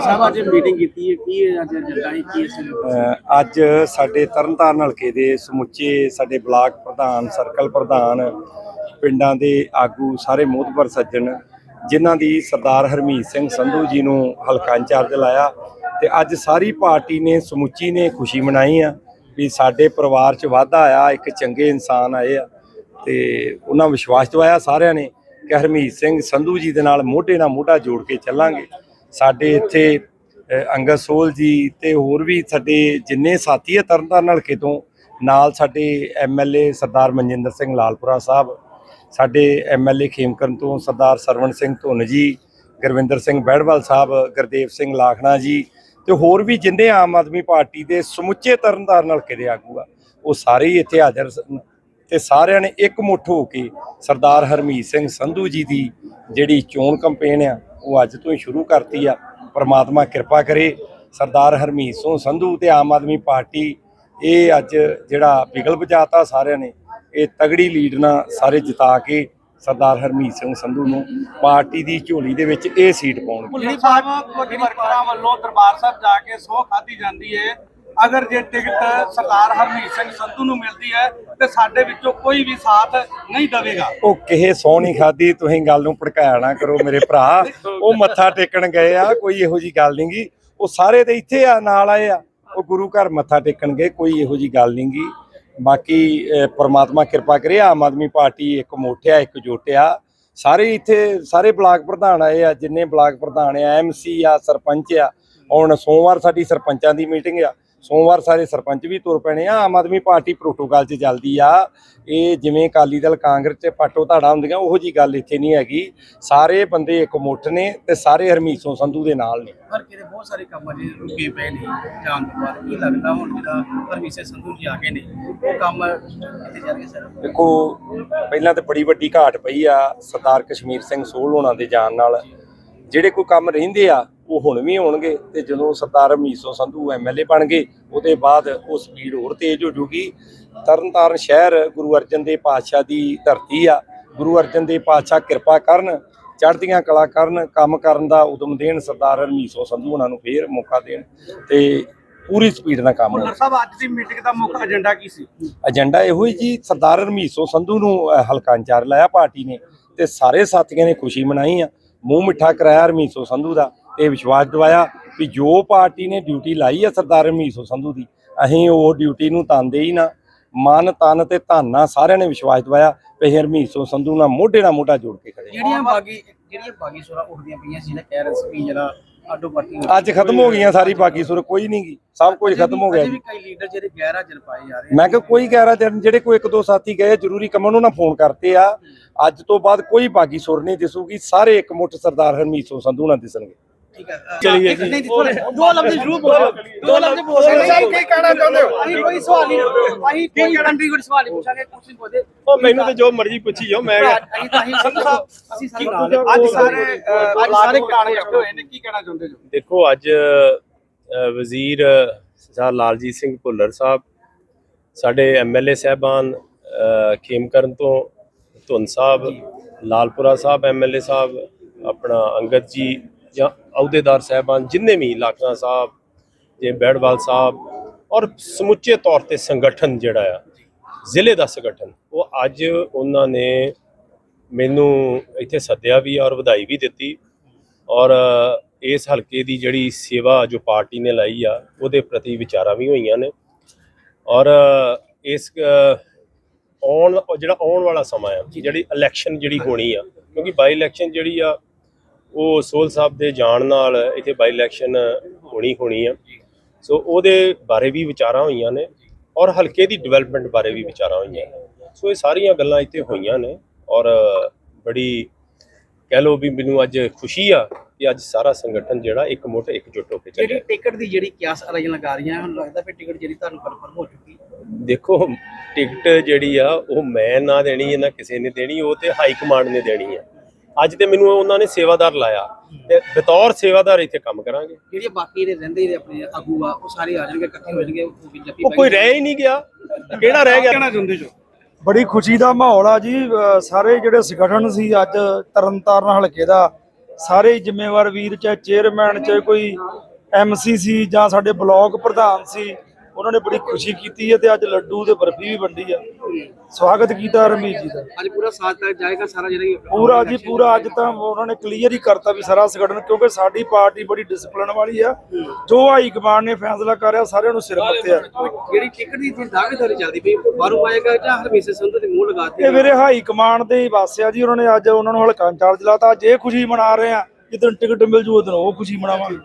ਸਾਹਿਬ ਅੱਜ ਮੀਟਿੰਗ ਕੀਤੀ ਹੈ। ਕੀ ਅੱਜ ਏਜੰਡਾ ਹੈ ਕੀ ਹੈ ਅ, ਅੱਜ ਸਾਡੇ ਤਰਨਤਾਰਨ ਹਲਕੇ ਦੇ ਸਮੁੱਚੇ ਸਾਡੇ ਬਲਾਕ ਪ੍ਰਧਾਨ ਸਰਕਲ ਪ੍ਰਧਾਨ ਪਿੰਡਾਂ ਦੇ ਆਗੂ ਸਾਰੇ ਮੋਹਤਬਰ ਸੱਜਣ ਜਿਨ੍ਹਾਂ ਦੀ ਸਰਦਾਰ ਹਰਮੀਤ ਸਿੰਘ ਸੰਧੂ ਜੀ ਨੂੰ ਹਲਕਾ ਇੰਚਾਰਜ ਲਾਇਆ ਤੇ ਅੱਜ ਸਾਰੀ ਪਾਰਟੀ ਨੇ ਸਮੁੱਚੀ ਨੇ ਖੁਸ਼ੀ ਮਨਾਈ ਆ ਵੀ ਸਾਡੇ ਪਰਿਵਾਰ 'ਚ ਵਾਧਾ ਆਇਆ ਇੱਕ ਚੰਗੇ ਇਨਸਾਨ ਆਏ ਆ ਤੇ ਉਹਨਾਂ ਵਿਸ਼ਵਾਸ ਦਵਾਇਆ ਸਾਰਿਆਂ ਨੇ। ਕਿ ਹਰਮੀਤ ਸਿੰਘ ਸੰਧੂ ਜੀ ਦੇ ਨਾਲ ਮੋਢੇ ਨਾਲ ਮੋਢਾ ਜੋੜ ਕੇ ਚੱਲਾਂਗੇ। ਸਾਡੇ ਇੱਥੇ ਅੰਗਦ ਸੋਲ ਜੀ ਤੇ ਹੋਰ ਵੀ ਸਾਡੇ ਜਿੰਨੇ ਸਾਥੀ ਹੈ ਤਰਨਤਾਰਨ ਹਲਕੇ ਤੋਂ, ਨਾਲ ਸਾਡੇ ਐਮਐਲਏ ਸਰਦਾਰ ਮਨਜਿੰਦਰ ਸਿੰਘ ਲਾਲਪੁਰਾ ਸਾਹਿਬ, ਸਾਡੇ ਐਮਐਲਏ ਖੇਮਕਰਨ ਤੋਂ ਸਰਦਾਰ ਸਰਵਣ ਸਿੰਘ ਧੁੰਨ ਜੀ, ਗੁਰਵਿੰਦਰ ਸਿੰਘ ਬਹਿੜਵਾਲ ਸਾਹਿਬ, ਗੁਰਦੇਵ ਸਿੰਘ ਲਾਖਣਾ ਜੀ ਤੇ ਹੋਰ ਵੀ ਜਿੰਨੇ ਆਮ ਆਦਮੀ ਪਾਰਟੀ ਦੇ ਸਮੁੱਚੇ ਤਰਨਤਾਰਨ ਹਲਕੇ ਦੇ ਆਗੂ ਆ, ਉਹ ਸਾਰੇ ਹੀ ਇੱਥੇ ਹਾਜ਼ਰ ਸਨ ਤੇ ਸਾਰਿਆਂ ਨੇ ਇੱਕ ਮੁੱਠ ਹੋ ਕੇ ਸਰਦਾਰ ਹਰਮੀਤ ਸਿੰਘ ਸੰਧੂ ਜੀ ਦੀ ਜਿਹੜੀ ਚੋਣ ਕੰਪੇਨ ਆ, ਉਹ ਅੱਜ ਤੋਂ ਹੀ ਸ਼ੁਰੂ ਕਰਤੀ ਆ। ਪਰਮਾਤਮਾ ਕਿਰਪਾ ਕਰੇ ਸਰਦਾਰ ਹਰਮੀਤ ਸਿੰਘ ਸੰਧੂ ਤੇ ਆਮ ਆਦਮੀ ਪਾਰਟੀ, ਇਹ ਅੱਜ ਜਿਹੜਾ ਬਿਗਲ ਵਜਾਤਾ ਸਾਰਿਆਂ ਨੇ, ਇਹ ਤਗੜੀ ਲੀਡ ਨਾਲ ਸਾਰੇ ਜਿਤਾ ਕੇ ਸਰਦਾਰ ਹਰਮੀਤ ਸਿੰਘ ਸੰਧੂ ਨੂੰ ਪਾਰਟੀ ਦੀ ਝੋਲੀ ਦੇ ਵਿੱਚ ਇਹ ਸੀਟ ਪਾਉਣਗੇ ਭੁੱਲਰ ਸਾਹਿਬ ਕੁਝ ਵਰਕਰਾਂ ਵੱਲੋਂ ਦਰਬਾਰ ਸਾਹਿਬ ਜਾ ਕੇ ਸਹੁੰ ਖਾਧੀ ਜਾਂਦੀ ਹੈ ਅਗਰ ਜੇ ਟਿਕਟ ਸਰਦਾਰ ਹਰਮੀਤ ਸਿੰਘ ਸੰਧੂ ਨੂੰ ਮਿਲਦੀ ਹੈ ਤੇ ਸਾਡੇ ਵਿੱਚੋਂ ਕੋਈ ਵੀ ਸਾਥ ਨਹੀਂ ਦੇਵੇਗਾ। ਉਹ ਕਿਸੇ ਸੌ ਖਾਦੀ ਤੁਸੀਂ ਗੱਲ ਨੂੰ ਭੜਕਾਇਆ ਨਾ ਕਰੋ ਮੇਰੇ ਭਰਾ। ਉਹ ਮੱਥਾ ਟੇਕਣ ਗਏ ਆ ਕੋਈ ਇਹੋ ਜੀ ਗੱਲ ਨੀ ਗੀ। ਉਹ ਸਾਰੇ ਤੇ ਇੱਥੇ ਆ ਨਾਲ ਆਏ ਆ। ਉਹ ਗੁਰੂ ਘਰ ਮੱਥਾ ਟੇਕਣ ਗਏ ਕੋਈ ਇਹੋ ਜੀ ਗੱਲ ਨੀ ਬਾਕੀ ਅਹ, ਪ੍ਰਮਾਤਮਾ ਕਿਰਪਾ ਕਰੇ ਆਮ ਆਦਮੀ ਪਾਰਟੀ ਇੱਕ ਮੋਠਿਆ ਇੱਕ ਜੋਟਿਆ। ਸਾਰੇ ਇੱਥੇ ਸਾਰੇ ਬਲਾਕ ਪ੍ਰਧਾਨ ਆਏ ਆ ਜਿੰਨੇ ਬਲਾਕ ਪ੍ਰਧਾਨ ਆ ਐਮਸੀ ਆ ਸਰਪੰਚ ਆ। ਹੁਣ ਸੋਮਵਾਰ ਸਾਡੀ ਸਰਪੰਚਾਂ ਦੀ ਮੀਟਿੰਗ ਆ। ਸੋਮਵਾਰ ਸਾਰੇ ਸਰਪੰਚ ਵੀ ਤੁਰ ਪੈਣੇ ਆ ਆਮ ਆਦਮੀ ਪਾਰਟੀ ਪ੍ਰੋਟੋਕਾਲ 'ਚ ਚੱਲਦੀ ਆ। ਇਹ ਜਿਵੇਂ ਅਕਾਲੀ ਦਲ ਕਾਂਗਰਸ 'ਚ ਪਾਟੋ ਧਾੜਾ ਹੁੰਦੀਆਂ ਉਹੋ ਜੀ ਗੱਲ ਇੱਥੇ ਨਹੀਂ ਹੈਗੀ। ਸਾਰੇ ਬੰਦੇ ਇੱਕ ਮੁੱਠ ਨੇ ਤੇ ਸਾਰੇ ਹਰਮੀਤ ਸਿੰਘ ਸੰਧੂ ਦੇ ਨਾਲ ਨੇ। ਪਰ ਕਿਤੇ ਬਹੁਤ ਸਾਰੇ ਕੰਮ ਅਜੇ ਰੁਕੇ ਪਏ ਨੇ ਜਾਣ ਤੋਂ ਬਾਅਦ। ਕੀ ਲੱਗਦਾ ਹੁਣ ਜਿਹੜਾ ਹਰਮੀਤ ਸਿੰਘ ਸੰਧੂ ਜੀ ਆ ਗਏ ਨੇ ਉਹ ਕੰਮ ਕਿੱਥੇ ਜਾਣਗੇ ਸਰ? ਦੇਖੋ ਪਹਿਲਾਂ ਤੇ ਬੜੀ ਵੱਡੀ ਘਾਟ ਪਈ ਆ ਸਰਦਾਰ ਕਸ਼ਮੀਰ ਸਿੰਘ ਸੋਹਲ ਹੋਣਾ ਦੇ ਜਾਣ ਨਾਲ। ਜਿਹੜੇ ਕੋਈ ਕੰਮ ਰਹਿੰਦੇ ਆ ਉਹ ਹੁਣ ਵੀ ਹੋਣਗੇ ਤੇ ਜਦੋਂ ਸਰਦਾਰ ਮੀਸੋ ਸੰਧੂ ਐਮਐਲਏ ਬਣ ਗਏ ਉਹਦੇ ਬਾਅਦ ਉਹ ਸਪੀਡ ਹੋਰ ਤੇਜ਼ ਹੋ ਜੂਗੀ। ਤਰਨਤਾਰਨ ਸ਼ਹਿਰ ਗੁਰੂ ਅਰਜਨ ਦੇਵ ਪਾਤਸ਼ਾਹ ਦੀ ਧਰਤੀ ਆ। ਗੁਰੂ ਅਰਜਨ ਦੇਵ ਪਾਤਸ਼ਾਹ ਕਿਰਪਾ ਕਰਨ ਚੜ੍ਹਦੀਆਂ ਕਲਾ ਕਰਨ ਕੰਮ ਕਰਨ ਦਾ ਉਦਮ ਦੇਣ ਸਰਦਾਰ ਮੀਸੋ ਸੰਧੂ ਉਹਨਾਂ ਨੂੰ ਫੇਰ ਮੌਕਾ ਦੇਣ ਤੇ ਪੂਰੀ ਸਪੀਡ ਨਾਲ ਕੰਮ ਭੁੱਲਰ ਸਾਹਿਬ ਅੱਜ ਦੀ ਮੀਟਿੰਗ ਦਾ ਮੁੱਖ ਏਜੰਡਾ ਕੀ ਸੀ? ਏਜੰਡਾ ਇਹੋ ਹੀ ਜੀ ਸਰਦਾਰ ਰਮੀਸੋ ਸੰਧੂ ਨੂੰ ਹਲਕਾ ਇੰਚਾਰਜ ਲਾਇਆ ਪਾਰਟੀ ਨੇ ਤੇ ਸਾਰੇ ਸਾਥੀਆਂ ਨੇ ਖੁਸ਼ੀ ਮਨਾਈ ਆ। ਮੂੰਹ ਮਿੱਠਾ ਕਰਾਇਆ ਰਮੀਸੋ ਸੰਧੂ ਦਾ। ਤੇ ਵਿਸ਼ਵਾਸ ਦਿਵਾਇਆ ਵੀ ਜੋ ਪਾਰਟੀ ਨੇ ਡਿਊਟੀ ਲਾਈ ਆ ਸਰਦਾਰ ਰਮੀਸੋ ਸੰਧੂ ਦੀ ਅਸੀਂ ਉਹ ਡਿਊਟੀ ਨੂੰ ਤਾਂਦੇ ਹੀ ਨਾ। ਮਨ ਤਨ ਤੇ ਧਨ ਸਾਰਿਆਂ ਨੇ ਵਿਸ਼ਵਾਸ ਦਿਵਾਇਆ ਵੀ ਅਸੀਂ ਰਮੀਸੋ ਸੰਧੂ ਨਾਲ ਮੋਢੇ ਨਾਲ ਮੋਢਾ ਜੋੜ ਕੇ ਖੜੇ ਜਿਹੜੀਆਂ ਬਾਗੀ ਜਿਹੜੀਆਂ ਬਾਗੀ ਸੁਰਾ ਉੱਠਦੀਆਂ ਪਈਆਂ ਸੀ ਨਾ ਵੀ ਜਿਹੜਾ ਆਡੋ ਪਾਰਟੀ ਅੱਜ ਖਤਮ ਹੋ ਗਈਆਂ ਸਾਰੀ ਬਾਕੀ ਸੁਰ ਕੋਈ ਨਹੀਂ ਗੀ ਸਭ ਕੁਝ ਖਤਮ ਹੋ ਗਿਆ ਜੀ। ਕਈ ਲੀਡਰ ਜਿਹੜੇ ਗੈਰ ਹਾਜ਼ਰ ਪਾਏ ਜਾ ਰਹੇ ਮੈਂ ਕਿਹਾ ਕੋਈ ਕਹਿ ਰਿਹਾ ਜਿਹੜੇ ਕੋਈ ਇੱਕ ਦੋ ਸਾਥੀ ਗਏ ਜ਼ਰੂਰੀ ਕੰਮ ਉਹਨਾਂ ਨਾਲ ਫੋਨ ਕਰਤੇ ਆ। ਅੱਜ ਤੋਂ ਬਾਅਦ ਕੋਈ ਬਾਗੀ ਸੁਰ ਨਹੀਂ ਦਿਸੂਗੀ ਸਾਰੇ ਇੱਕ ਮੁੱਠ ਸਰਦਾਰ ਹਰਮੀਤ ਸਿੰਘ ਸੰਧੂ ਨਾਲ ਦਿਸਣਗੇ। ਠੀਕ ਹੈ। ਚਲਿਏ ਜੀ। ਨਹੀਂ ਥੋੜੇ ਦੋ ਲਫ਼ਜ਼ ਜ਼ਰੂਰ ਬੋਲੋ। ਦੋ ਲਫ਼ਜ਼ ਬੋਲੋ। ਸਾਹਿਬ ਕੀ ਕਹਿਣਾ ਚਾਹੁੰਦੇ ਹੋ? ਅਸੀਂ ਕੋਈ ਸਵਾਲ ਨਹੀਂ। ਅਸੀਂ ਕੋਈ ਕੰਟਰੀ ਕੋਈ ਸਵਾਲ ਨਹੀਂ ਪੁੱਛਾਂਗੇ ਕੁਝ ਨਹੀਂ ਪੁੱਛਦੇ। ਉਹ ਮੈਨੂੰ ਤੇ ਜੋ ਮਰਜ਼ੀ ਪੁੱਛੀ ਜਾਓ ਮੈਂ ਅਸੀਂ ਤਾਂ ਅਸੀਂ ਸੰਧੂ ਸਾਹਿਬ ਅਸੀਂ ਸਾਰੇ ਨਾਲ ਹਾਂ। ਅੱਜ ਸਾਰੇ ਅਹ, ਅੱਜ ਸਾਰੇ ਕਾਣੇ ਇਕੱਠੇ ਹੋਏ ਨੇ ਕੀ ਕਹਿਣਾ ਚਾਹੁੰਦੇ ਜੋ ਦੇਖੋ ਅੱਜ ਵਜ਼ੀਰ ਸਰਦਾਰ ਲਾਲਜੀਤ ਸਿੰਘ ਭੁੱਲਰ ਸਾਹਿਬ ਸਾਡੇ ਐਮਐਲਏ ਸਾਹਿਬਾਨ ਖੇਮਕਰਨ ਤੋਂ ਧੁੰਨ ਸਾਹਿਬ ਲਾਲਪੁਰਾ ਸਾਹਿਬ ਐਮਐਲਏ ਸਾਹਿਬ ਆਪਣਾ ਅੰਗਦ ਜੀ ਜਾਂ ਅਹੁਦੇਦਾਰ ਸਾਹਿਬਾਨ ਜਿੰਨੇ ਵੀ ਲਾਖਣਾ ਸਾਹਿਬ ਜੇ ਬੈੜਵਾਲ ਸਾਹਿਬ ਔਰ ਸਮੁੱਚੇ ਤੌਰ ਤੇ ਸੰਗਠਨ ਜਿਹੜਾ ਆ, ਜ਼ਿਲ੍ਹੇ ਦਾ ਸੰਗਠਨ, ਉਹ ਅੱਜ ਉਹਨਾਂ ਨੇ ਮੈਨੂੰ ਇੱਥੇ ਸੱਦਿਆ ਵੀ ਔਰ ਵਧਾਈ ਵੀ ਦਿੱਤੀ ਔਰ ਇਸ ਹਲਕੇ ਦੀ ਜਿਹੜੀ ਸੇਵਾ ਜੋ ਪਾਰਟੀ ਨੇ ਲਾਈ ਆ, ਉਹਦੇ ਪ੍ਰਤੀ ਵਿਚਾਰਾਂ ਵੀ ਹੋਈਆਂ ਨੇ ਔਰ ਇਸ ਆਉਣ, ਜਿਹੜਾ ਆਉਣ ਵਾਲਾ ਸਮਾਂ ਆ, ਜਿਹੜੀ ਇਲੈਕਸ਼ਨ ਜਿਹੜੀ ਹੋਣੀ ਆ, ਕਿਉਂਕਿ ਬਾਈ ਇਲੈਕਸ਼ਨ ਜਿਹੜੀ ਆ ਉਹ ਸੋਲ ਸਾਹਿਬ ਦੇ ਜਾਣ ਨਾਲ ਇੱਥੇ ਬਾਈ ਇਲੈਕਸ਼ਨ ਹੋਣੀ ਹੋਣੀ ਆ। ਸੋ ਉਹਦੇ ਬਾਰੇ ਵੀ ਵਿਚਾਰਾਂ ਹੋਈਆਂ ਨੇ ਔਰ ਹਲਕੇ ਦੀ ਡਿਵੈਲਪਮੈਂਟ ਬਾਰੇ ਵੀ ਵਿਚਾਰਾਂ ਹੋਈਆਂ ਨੇ। ਸੋ ਇਹ ਸਾਰੀਆਂ ਗੱਲਾਂ ਇੱਥੇ ਹੋਈਆਂ ਨੇ ਔਰ ਬੜੀ ਕਹਿ ਲਓ ਵੀ ਮੈਨੂੰ ਅੱਜ ਖੁਸ਼ੀ ਆ ਕਿ ਅੱਜ ਸਾਰਾ ਸੰਗਠਨ ਜਿਹੜਾ ਇੱਕ ਮੁੱਠ ਇਕਜੁੱਟ ਹੋ ਕੇ ਜਿਹੜੀ ਚੱਲਿਆ ਟਿਕਟ ਦੀ ਜਿਹੜੀ ਕਿਆਸ ਅਰਾਈਆਂ ਲਗਾ ਰਹੀਆਂ ਹੁਣ ਲੱਗਦਾ ਵੀ ਟਿਕਟ ਜਿਹੜੀ ਤੁਹਾਨੂੰ ਕਨਫਰਮ ਹੋ ਚੁੱਕੀ। ਦੇਖੋ ਟਿਕਟ ਜਿਹੜੀ ਆ ਉਹ ਮੈਂ ਨਾ ਦੇਣੀ ਹੈ ਨਾ ਕਿਸੇ ਨੇ ਦੇਣੀ ਉਹ ਤੇ ਹਾਈ ਕਮਾਂਡ ਨੇ ਦੇਣੀ ਆ ਅੱਜ ਤੇ ਮੈਨੂੰ ਉਹਨਾਂ ਨੇ ਸੇਵਾਦਾਰ ਲਾਇਆ। ਤੇ ਬਤੌਰ ਸੇਵਾਦਾਰ ਇੱਥੇ ਕੰਮ ਕਰਾਂਗੇ। ਜਿਹੜੇ ਬਾਕੀ ਦੇ ਰਹਿੰਦੇ ਜਿਹੜੇ ਆਪਣੇ ਆਗੂ ਆ ਉਹ ਸਾਰੇ ਆ ਜਾਣਗੇ ਇਕੱਠੇ ਹੋ ਜਾਣਗੇ ਉਹ ਵੀ ਜੱਫੀ ਉਹ ਕੋਈ ਰਹਿ ਹੀ ਨਹੀਂ ਗਿਆ। ਕਿਹੜਾ ਰਹਿ ਗਿਆ? ਕਹਿਣਾ ਚਾਹੁੰਦੇ ਜੋ ਬੜੀ ਖੁਸ਼ੀ ਦਾ ਮਾਹੌਲ ਆ ਜੀ। ਸਾਰੇ ਜਿਹੜੇ ਸੰਗਠਨ ਸੀ ਅੱਜ ਤਰਨਤਾਰਨ ਹਲਕੇ ਦਾ ਸਾਰੇ ਜ਼ਿੰਮੇਵਾਰ ਵੀਰ ਚਾਹੇ ਚੇਅਰਮੈਨ ਚਾਹੇ ਕੋਈ ਐਮਸੀ ਸੀ ਜਾਂ ਸਾਡੇ ਬਲਾਕ ਪ੍ਰਧਾਨ ਸੀ ਉਹਨਾਂ ਨੇ ਬੜੀ ਖੁਸ਼ੀ ਕੀਤੀ ਹੈ ਤੇ ਅੱਜ ਲੱਡੂ ਤੇ ਬਰਫੀ ਵੀ ਵੰਡੀ ਆ। ਸਵਾਗਤ ਕੀਤਾ ਰਮੀਤ ਜੀ ਦਾ। ਅੱਜ ਪੂਰਾ ਸਾਥ ਤੱਕ ਜਾਏਗਾ ਸਾਰਾ ਜਿਹੜਾ ਪੂਰਾ ਜੀ ਪੂਰਾ ਅੱਜ ਤਾਂ ਉਹਨਾਂ ਨੇ ਕਲੀਅਰ ਹੀ ਕਰਤਾ ਵੀ ਸਾਰਾ ਸੰਗਠਨ ਕਿਉਂਕਿ ਸਾਡੀ ਪਾਰਟੀ ਬੜੀ ਡਿਸਪਲਿਨ ਵਾਲੀ ਆ। ਜੋ ਹਾਈ ਕਮਾਂਡ ਨੇ ਫੈਸਲਾ ਕਰਿਆ ਸਾਰਿਆਂ ਨੂੰ ਸਿਰ ਮੱਥਿਆ ਜਿਹੜੀ ਟਿਕਟ ਦੀ ਜਿਹੜੀ ਦਾਅਵੇਦਾਰੀ ਚੱਲਦੀ ਪਈ ਬਾਹਰੋਂ ਆਏਗਾ ਜਾਂ ਹਰਮੀਤ ਸਿੰਘ ਸੰਧੂ ਦੇ ਮੂੰਹ ਲਗਾਤੀ ਇਹ ਮੇਰੇ ਹਾਈ ਕਮਾਂਡ ਦੇ ਹੀ ਵਾਸਿਆ ਜੀ ਉਹਨਾਂ ਨੇ ਅੱਜ ਉਹਨਾਂ ਨੂੰ ਹਲਕਾ ਇੰਚਾਰਜ ਲਾਤਾ। ਅੱਜ ਇਹ ਖੁਸ਼ੀ ਮਨਾ ਰਹੇ ਆ ਜਿੱਦਣ ਟਿਕਟ ਮਿਲ ਜੂ ਉਦੋਂ ਉਹ ਖੁਸ਼ੀ ਮਨਾਵਾਂਗੇ।